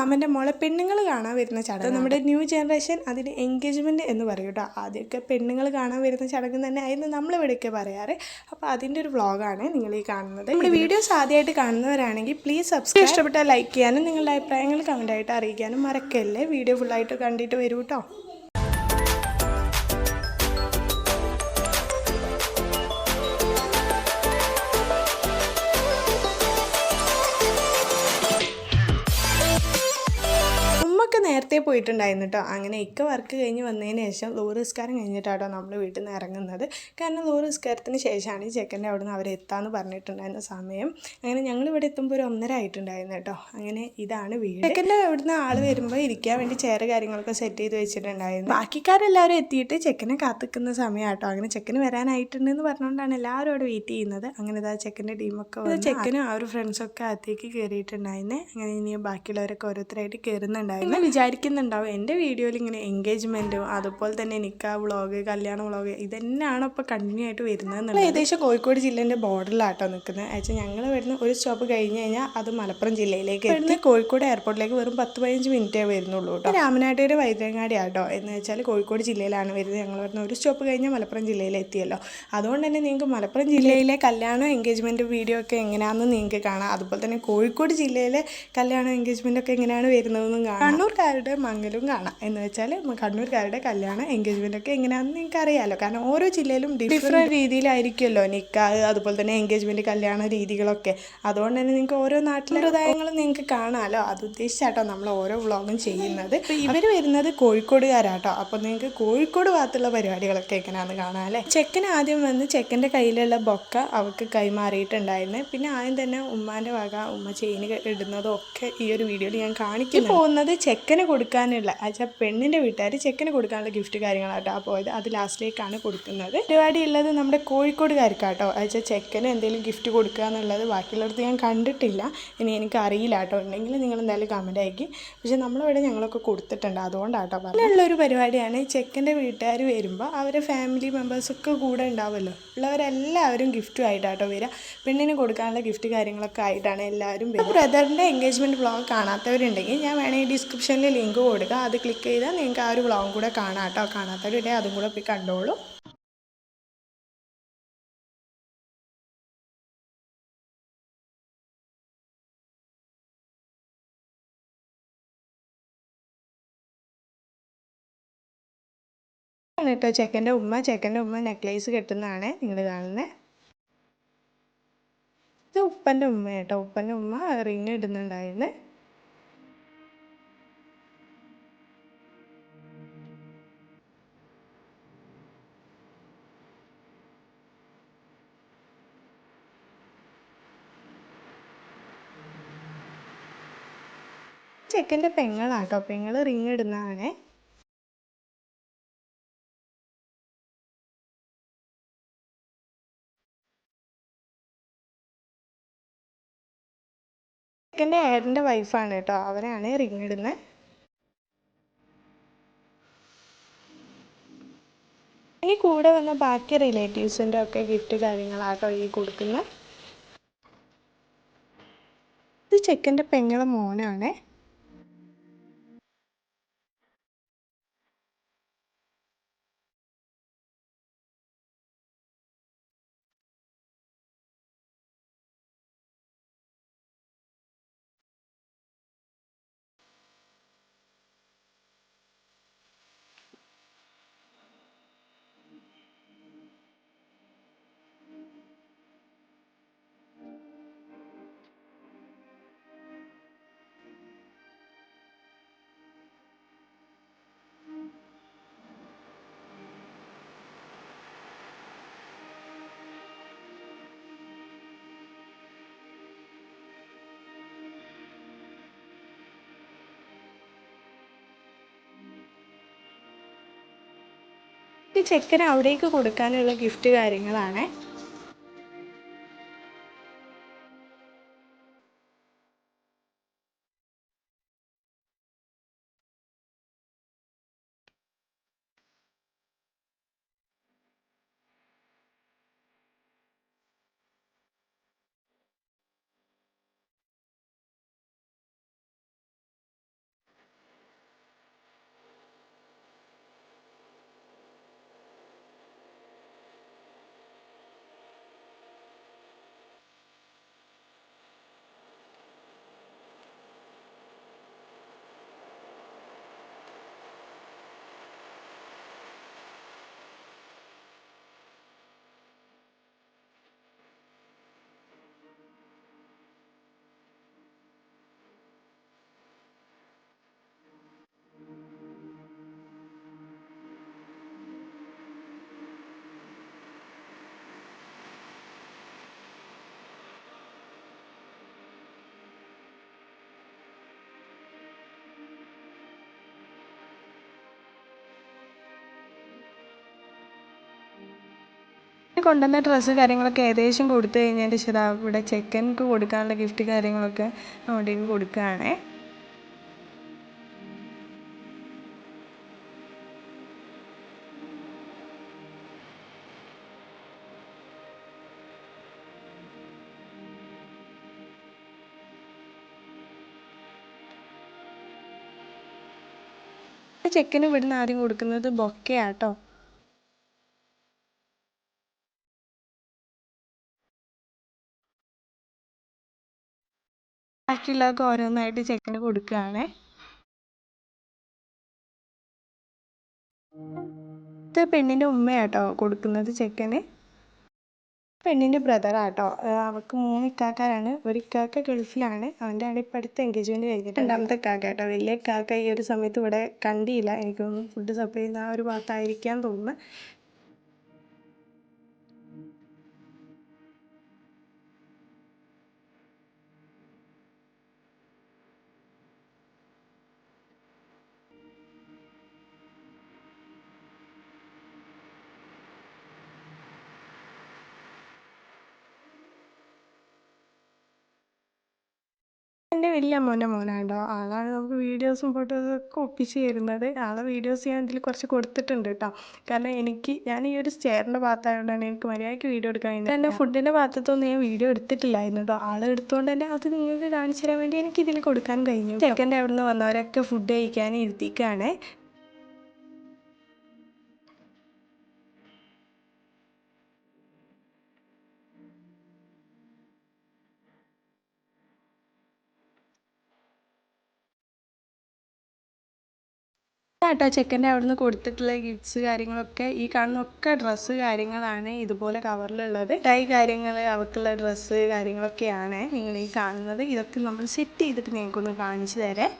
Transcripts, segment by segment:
മാമന്റെ മോളെ പെണ്ണുങ്ങൾ കാണാൻ വരുന്ന ചടങ്ങ്. നമ്മുടെ ന്യൂ ജനറേഷൻ അതിന് എൻഗേജ്മെന്റ് എന്ന് പറയും കേട്ടോ. ആദ്യമൊക്കെ പെണ്ണുങ്ങൾ കാണാൻ വരുന്ന ചടങ്ങ് തന്നെ ആയിരുന്നു നമ്മളിവിടെയൊക്കെ പറയാറ്. അപ്പോൾ അതിന്റെ ഒരു വ്ളോഗാണ് നിങ്ങൾ ഈ കാണുന്നത്. നമ്മുടെ വീഡിയോസ് ആദ്യമായിട്ട് കാണുന്നവരാണെങ്കിൽ പ്ലീസ് സബ്സ്ക്രൈബ് ഇഷ്ടപ്പെട്ടാൽ ലൈക്ക് ചെയ്യാനും നിങ്ങളുടെ അഭിപ്രായങ്ങൾ കമന്റായിട്ട് അറിയിക്കാനും മറക്കല്ലേ. വീഡിയോ ഫുള്ളായിട്ട് കണ്ടിട്ട് വരൂ കേട്ടോ. പോയിട്ടുണ്ടായിരുന്നു കേട്ടോ അങ്ങനെ ഇക്ക വർക്ക് കഴിഞ്ഞ് വന്നതിന് ശേഷം ലോറിസ്കാരം കഴിഞ്ഞിട്ടാട്ടോ നമ്മൾ വീട്ടിൽ നിന്ന് ഇറങ്ങുന്നത്. കാരണം ലോറിസ്കാരത്തിന് ശേഷമാണ് ഈ ചെക്കന്റെ അവിടെ നിന്ന് അവരെത്താന്ന് പറഞ്ഞിട്ടുണ്ടായിരുന്ന സമയം. അങ്ങനെ ഞങ്ങൾ ഇവിടെ എത്തുമ്പോൾ ഒരു ഒന്നര ആയിട്ടുണ്ടായിരുന്നു കേട്ടോ. അങ്ങനെ ഇതാണ് വീട്. ചെക്കന്റെ അവിടുന്ന് ആൾ വരുമ്പോൾ ഇരിക്കാൻ വേണ്ടി ചെയർ കാര്യങ്ങളൊക്കെ സെറ്റ് ചെയ്ത് വെച്ചിട്ടുണ്ടായിരുന്നു. ബാക്കിക്കാരെല്ലാവരും എത്തിയിട്ട് ചെക്കനെ കാത്തിക്കുന്ന സമയം കേട്ടോ അങ്ങനെ ചെക്കന് വരാനായിട്ടുണ്ടെന്ന് പറഞ്ഞുകൊണ്ടാണ് എല്ലാവരും അവിടെ വെയിറ്റ് ചെയ്യുന്നത്. അങ്ങനെ ഇതാ ചെക്കന്റെ ടീമൊക്കെ വന്ന് ചെക്കനും ആ ഒരു ഫ്രണ്ട്സൊക്കെ അകത്തേക്ക് കയറിയിട്ടുണ്ടായിരുന്നേ അങ്ങനെ ഇനി ബാക്കിയുള്ളവരൊക്കെ ഓരോരുത്തരായിട്ട് കയറുന്നുണ്ടായിരുന്നു വിചാരിക്കുന്നുണ്ടാവും എന്റെ വീഡിയോയിൽ ഇങ്ങനെ എൻഗേജ്മെന്റും അതുപോലെ തന്നെ നിക്കാ വ്ളോഗ് കല്യാണ വ്ളോഗ് ഇതന്നെയാണ് ഇപ്പോൾ കണ്ടിന്യൂ ആയിട്ട് വരുന്നത് ഏകദേശം കോഴിക്കോട് ജില്ലേന്റെ ബോർഡറിലാട്ടോ നിൽക്കുന്നത്. അയച്ചാൽ ഞങ്ങൾ വരുന്ന ഒരു സ്റ്റോപ്പ് കഴിഞ്ഞ് കഴിഞ്ഞാൽ അത് മലപ്പുറം ജില്ലയിലേക്ക് വരുന്നത് കോഴിക്കോട് എയർപോർട്ടിലേക്ക് വെറും പത്ത് പതിനഞ്ച് മിനിറ്റേ വരുന്നുള്ളൂ കേട്ടോ. രാമനാട്ടൂർ വൈദ്യങ്ങാടി ആട്ടോ എന്ന് വെച്ചാൽ കോഴിക്കോട് ജില്ലയിലാണ് വരുന്നത്. ഞങ്ങൾ വരുന്ന ഒരു സ്റ്റോപ്പ് കഴിഞ്ഞാൽ മലപ്പുറം ജില്ലയിലെത്തിയല്ലോ അതുകൊണ്ട് തന്നെ നിങ്ങൾക്ക് മലപ്പുറം ജില്ലയിലെ കല്യാണം എൻഗേജ്മെന്റ് വീഡിയോ ഒക്കെ എങ്ങനെയാണെന്ന് നിങ്ങൾക്ക് കാണാം. അതുപോലെ തന്നെ കോഴിക്കോട് ജില്ലയിലെ കല്യാണം എൻഗേജ്മെന്റ് ഒക്കെ എങ്ങനെയാണ് വരുന്നതെന്നും കാണാം. കണ്ണൂർക്കാരുടെ മംഗലും കാണാം. എന്ന് വെച്ചാൽ കണ്ണൂർക്കാരുടെ കല്യാണം എൻഗേജ്മെന്റ് ഒക്കെ എങ്ങനെയാണെന്ന് നിങ്ങൾക്ക് അറിയാമല്ലോ കാരണം ഓരോ ജില്ലയിലും ഡിഫറെന്റ് രീതിയിലായിരിക്കുമല്ലോ നിക്കാഹ് അതുപോലെ തന്നെ എൻഗേജ്മെന്റ് കല്യാണ രീതികളൊക്കെ. അതുകൊണ്ട് തന്നെ നിങ്ങൾക്ക് ഓരോ നാട്ടിലെ ഹൃദയങ്ങളും നിങ്ങൾക്ക് കാണാമല്ലോ അത് ഉദ്ദേശിച്ചാട്ടോ നമ്മൾ ഓരോ വ്ളോഗും ചെയ്യുന്നത്. ഇവർ വരുന്നത് കോഴിക്കോടുകാരാട്ടോ. അപ്പോൾ നിങ്ങൾക്ക് കോഴിക്കോട് ഭാഗത്തുള്ള പരിപാടികളൊക്കെ എങ്ങനെയാണെന്ന് കാണാം അല്ലേ? ചെക്കൻ ആദ്യം വന്ന് ചെക്കന്റെ കയ്യിലുള്ള ബൊക്ക അവൾക്ക് കൈമാറിയിട്ടുണ്ടായിരുന്നു. പിന്നെ ആദ്യം തന്നെ ഉമ്മാന്റെ വക ഉമ്മ ചെയിന് ഇടുന്നതും ഒക്കെ ഈ ഒരു വീഡിയോയിൽ ഞാൻ കാണിക്കും പോകുന്നത് ചെക്കന് കൊടുക്കാനുള്ള അച്ഛാ പെണ്ണിന്റെ വീട്ടുകാർ ചെക്കന് കൊടുക്കാനുള്ള ഗിഫ്റ്റ് കാര്യങ്ങളാട്ടോ പോയത്. അത് ലാസ്റ്റിലേക്കാണ് കൊടുക്കുന്നത്. പരിപാടി ഉള്ളത് നമ്മുടെ കോഴിക്കോടുകാർക്കാട്ടോ. അച്ഛാ ചെക്കന് എന്തെങ്കിലും ഗിഫ്റ്റ് കൊടുക്കുക എന്നുള്ളത് ബാക്കിയുള്ളവർക്ക് ഞാൻ കണ്ടിട്ടില്ല. ഇനി എനിക്ക് അറിയില്ല കേട്ടോ ഉണ്ടെങ്കിൽ നിങ്ങൾ എന്തായാലും കമന്റ് അയക്കി. പക്ഷെ നമ്മളിവിടെ ഞങ്ങളൊക്കെ കൊടുത്തിട്ടുണ്ട്. അതുകൊണ്ടാട്ടോ പറഞ്ഞുള്ള ഒരു പരിപാടിയാണ് ചെക്കന്റെ വീട്ടുകാർ വരുമ്പോൾ അവരെ ഫാമിലി മെമ്പേഴ്സൊക്കെ കൂടെ ഉണ്ടാവുമല്ലോ. ഉള്ളവരെല്ലാവരും ഗിഫ്റ്റും ആയിട്ടാട്ടോ വരിക. പെണ്ണിന് കൊടുക്കാനുള്ള ഗിഫ്റ്റ് കാര്യങ്ങളൊക്കെ ആയിട്ടാണ് എല്ലാവരും ബ്രദറിന്റെ എൻഗേജ്മെന്റ് വ്ളോഗ് കാണാത്തവരുണ്ടെങ്കിൽ ഞാൻ വേണമെങ്കിൽ ഡിസ്ക്രിപ്ഷനിൽ ലിങ്ക് കൊടുക്കുക. അത് ക്ലിക്ക് ചെയ്താൽ നിങ്ങൾക്ക് ആ ഒരു വ്ളോഗും കൂടെ കാണാം കേട്ടോ. കാണാത്തവരുടെ അതും കൂടെ പോയി കണ്ടോളൂ. ആണ് കേട്ടോ ചെക്കന്റെ ഉമ്മ. ചെക്കന്റെ ഉമ്മ നെക്ലേസ് കെട്ടുന്നതാണ് നിങ്ങൾ കാണുന്നത് ഇത് ഉപ്പന്റെ ഉമ്മ കേട്ടോ. ഉപ്പന്റെ ഉമ്മ റിങ് ഇടുന്നുണ്ടായിരുന്നു. ചെക്കന്റെ പെങ്ങളാട്ടോ. പെങ്ങൾ റിങ് ഇടുന്നതാണേ. ചെക്കന്റെ ഏട്ടന്റെ വൈഫാണ് കേട്ടോ അവരാണ് റിങ് ഇടുന്നത് ഈ കൂടെ വന്ന ബാക്കി റിലേറ്റീവ്സിന്റെ ഒക്കെ ഗിഫ്റ്റ് കാര്യങ്ങളാട്ടോ ഈ കൊടുക്കുന്നത് ഇത് ചെക്കന്റെ പെങ്ങളെ മോനാണേ. ഈ ചെക്കന് അവിടേക്ക് കൊടുക്കാനുള്ള ഗിഫ്റ്റ് കാര്യങ്ങളാണ്. കൊണ്ടുവന്ന ഡ്രസ്സ് കാര്യങ്ങളൊക്കെ ഏകദേശം കൊടുത്തു കഴിഞ്ഞതിന്റെ ശേഷം അവിടെ ചെക്കൻക്ക് കൊടുക്കാനുള്ള ഗിഫ്റ്റ് കാര്യങ്ങളൊക്കെ അങ്ങോട്ടേക്ക് കൊടുക്കുകയാണേ. ചെക്കന് ഇവിടുന്ന് ആദ്യം കൊടുക്കുന്നത് ബൊക്കയാട്ടോ. ബാക്കിയുള്ളതൊക്കെ ഓരോന്നായിട്ട് ചെക്കന് കൊടുക്കുകയാണേ. ഇത് പെണ്ണിന്റെ ഉമ്മയാട്ടോ കൊടുക്കുന്നത് ചെക്കന്. പെണ്ണിന്റെ ബ്രദറാട്ടോ. അവൾക്ക് മൂന്ന് ഇക്കാക്കാരാണ്. ഒരു ഇക്കാക്ക ഗൾഫിലാണ്. അവന്റെ ആണ് ഇപ്പം അടുത്ത് എൻഗേജ്മെന്റ് കഴിഞ്ഞിട്ട് രണ്ടാമത്തെ ഇക്കാക്ക കേട്ടോ വലിയ ഇക്കാക്ക ഈ ഒരു സമയത്ത് ഇവിടെ കണ്ടില്ല. എനിക്ക് തോന്നുന്നു ഫുഡ് സപ്ലൈ ചെയ്യുന്ന ആ ഒരു ഭാഗത്തായിരിക്കാൻ തോന്നുന്നു. എന്റെ വലിയ അമ്മോന്റെ മോനാട്ടോ ആളാണ് നമുക്ക് വീഡിയോസും ഫോട്ടോസും ഒക്കെ ഒപ്പിച്ച് തരുന്നത്. ആളെ വീഡിയോസ് ഞാൻ ഇതിൽ കുറച്ച് കൊടുത്തിട്ടുണ്ട് കേട്ടോ കാരണം എനിക്ക് ഞാൻ ഈ ഒരു സ്റ്റെയറിന്റെ ഭാഗത്തായതുകൊണ്ടാണ് എനിക്ക് മര്യാദയ്ക്ക് വീഡിയോ എടുക്കാൻ കഴിഞ്ഞത് എന്റെ ഫുഡിന്റെ ഭാഗത്തൊന്നും ഞാൻ വീഡിയോ എടുത്തിട്ടില്ലായിരുന്നു കേട്ടോ ആൾ എടുത്തുകൊണ്ട് തന്നെ അത് നിങ്ങൾക്ക് കാണിച്ചു തരാൻ വേണ്ടി എനിക്ക് ഇതിൽ കൊടുക്കാൻ കഴിഞ്ഞു. ചെക്കന്റെ അവിടെ നിന്ന് വന്നവരൊക്കെ ഫുഡ് കഴിക്കാൻ ഇരുത്തിക്കുകയാണ് കേട്ടോ ചെക്കന്റെ അവിടുന്ന് കൊടുത്തിട്ടുള്ള ഗിഫ്റ്റ്സ് കാര്യങ്ങളൊക്കെ. ഈ കാണുന്ന ഒക്കെ ഡ്രസ്സ് കാര്യങ്ങളാണ് ഇതുപോലെ കവറിലുള്ളത് ടൈ കാര്യങ്ങൾ അവൾക്കുള്ള ഡ്രസ്സ് കാര്യങ്ങളൊക്കെയാണ് നിങ്ങൾ ഈ കാണുന്നത്. ഇതൊക്കെ നമ്മൾ സെറ്റ് ചെയ്തിട്ട് നിങ്ങൾക്കൊന്ന് കാണിച്ചു തരാം.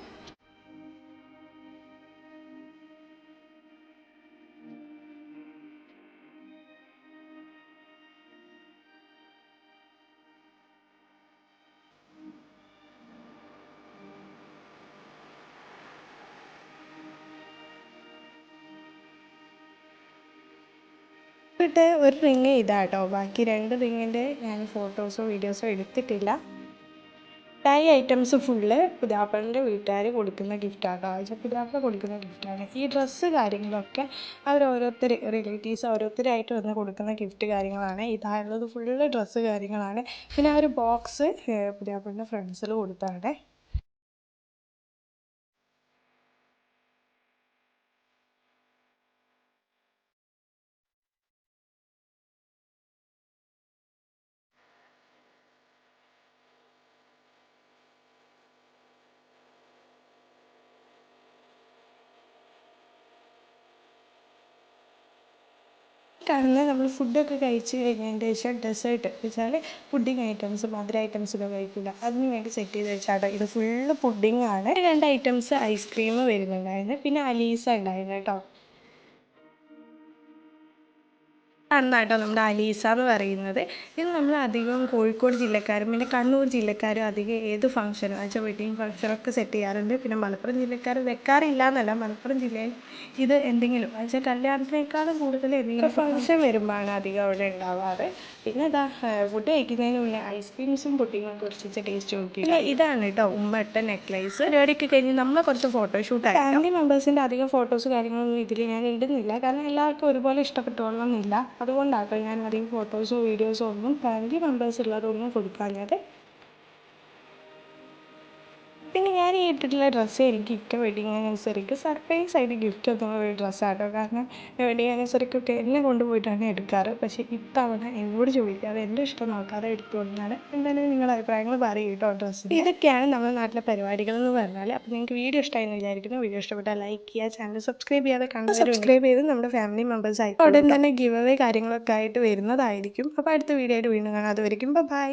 ഇട്ട് ഒരു റിങ് ഇതാട്ടോ. ബാക്കി രണ്ട് റിങ്ങിന്റെ ഞാൻ ഫോട്ടോസോ വീഡിയോസോ എടുത്തിട്ടില്ല. ടൈ ഐറ്റംസ് ഫുള്ള് പുതാപ്പന്റെ വീട്ടുകാർ കൊടുക്കുന്ന ഗിഫ്റ്റാണ് ആഴ്ച പുതാപ്പ കൊടുക്കുന്ന ഗിഫ്റ്റാണ് ഈ ഡ്രസ്സ് കാര്യങ്ങളൊക്കെ അവർ ഓരോരുത്തർ റിലേറ്റീവ്സ് ഓരോരുത്തരായിട്ട് വന്ന് കൊടുക്കുന്ന ഗിഫ്റ്റ് കാര്യങ്ങളാണ്. ഇതായുള്ളത് ഫുള്ള് ഡ്രസ്സ് കാര്യങ്ങളാണ്. പിന്നെ ആ ഒരു ബോക്സ് പുതാപ്പന്റെ ഫ്രണ്ട്സിൽ കൊടുത്താണ് കാണുന്നത് നമ്മൾ ഫുഡൊക്കെ കഴിച്ച് കഴിഞ്ഞതിന്റെ ശേഷം ഡെസേർട്ട് വെച്ചാൽ പുഡിങ് ഐറ്റംസ് മധുര ഐറ്റംസ് ഒക്കെ കഴിക്കില്ല അതിന് വേണ്ടി സെറ്റ് ചെയ്ത് വെച്ചാട്ടോ. ഇത് ഫുള്ള് പുഡിങ്ങാണ് രണ്ട് ഐറ്റംസ് ഐസ്ക്രീം വരുന്നുണ്ടായിരുന്നു. പിന്നെ അലീസ ഉണ്ടായിരുന്നു കേട്ടോ. അന്നാട്ടോ നമ്മുടെ അലീസ എന്ന് പറയുന്നത്. ഇത് നമ്മൾ അധികവും കോഴിക്കോട് ജില്ലക്കാരും പിന്നെ കണ്ണൂർ ജില്ലക്കാരും അധികം ഏത് ഫംഗ്ഷനും വെച്ചാൽ വെഡിങ് ഫംഗ്ഷനൊക്കെ സെറ്റ് ചെയ്യാറുണ്ട്. പിന്നെ മലപ്പുറം ജില്ലക്കാർ വെക്കാറില്ല എന്നല്ല മലപ്പുറം ജില്ലയിൽ ഇത് എന്തെങ്കിലും വെച്ചാൽ കല്യാണത്തിനേക്കാളും കൂടുതൽ എന്തെങ്കിലും ഫംഗ്ഷൻ വരുമ്പോഴാണ് അധികം അവിടെ ഉണ്ടാവാറ്. പിന്നെ ഇതാ ഫുഡ് കഴിക്കുന്നതിന് മുന്നേ ഐസ്ക്രീംസും പുഡിങ്ങും കുറച്ച് ടേസ്റ്റ് നോക്കി പിന്നെ ഇതാണ് കേട്ടോ ഉമ്മട്ട നെക്ലേസ് പരിപാടിയൊക്കെ കഴിഞ്ഞ് നമ്മൾ കുറച്ച് ഫോട്ടോഷൂട്ട് ഫാമിലി മെമ്പേഴ്സിന്റെ അധികം ഫോട്ടോസ് കാര്യങ്ങളൊന്നും ഇതിൽ ഞാൻ ഇടുന്നില്ല. കാരണം എല്ലാവർക്കും ഒരുപോലെ ഇഷ്ടപ്പെട്ടുകൊള്ളണമെന്നില്ല. അതുകൊണ്ടാട്ടോ ഞാൻ അധികം ഫോട്ടോസോ വീഡിയോസോ ഒന്നും ഫാമിലി മെമ്പേഴ്സ് ഉള്ളതൊന്നും കൊടുക്കാഞ്ഞത്. പിന്നെ ഞാൻ ഈ ഇട്ടിട്ടുള്ള ഡ്രസ്സ് എനിക്ക് ഇക്ക വെഡ്ഡിങ് ആനിവേഴ്സറിക്ക് സർപ്രൈസ് ആയിട്ട് ഗിഫ്റ്റ് തന്ന ഒരു ഡ്രസ്സാട്ടോ കാരണം വെഡ്ഡിങ് ആനിവേഴ്സറിക്കൊക്കെ എന്നെ കൊണ്ടുപോയിട്ടാണ് എടുക്കാറ്. പക്ഷേ ഇത്തവണ എന്നോട് ചോദിക്കാതെ എന്റെ ഇഷ്ടം നോക്കാതെ എടുത്തുകൊണ്ടാണ്. എന്തായാലും നിങ്ങളുടെ അഭിപ്രായങ്ങൾ പറയും കേട്ടോ ഡ്രസ്സ് ഇതൊക്കെയാണ് നമ്മുടെ നാട്ടിലെ പരിപാടികൾ എന്ന് പറഞ്ഞാൽ അപ്പോൾ നിങ്ങൾക്ക് വീഡിയോ ഇഷ്ടമായെന്ന് വിചാരിക്കുന്നു. വീഡിയോ ഇഷ്ടപ്പെട്ടാൽ ലൈക്ക് ചെയ്യുക ചാനൽ സബ്സ്ക്രൈബ് ചെയ്യാതെ കണ്ട് സബ്സ്ക്രൈബ് ചെയ്ത് നമ്മുടെ ഫാമിലി മെമ്പേഴ്സ് ആയിട്ട് ഉടൻ തന്നെ ഗിവ് അവേ കാര്യങ്ങളൊക്കെ ആയിട്ട് വരുന്നതായിരിക്കും. അപ്പോൾ അടുത്ത വീഡിയോ ആയിട്ട് വീണ്ടും കാണാം. അതുവരെയും ബൈ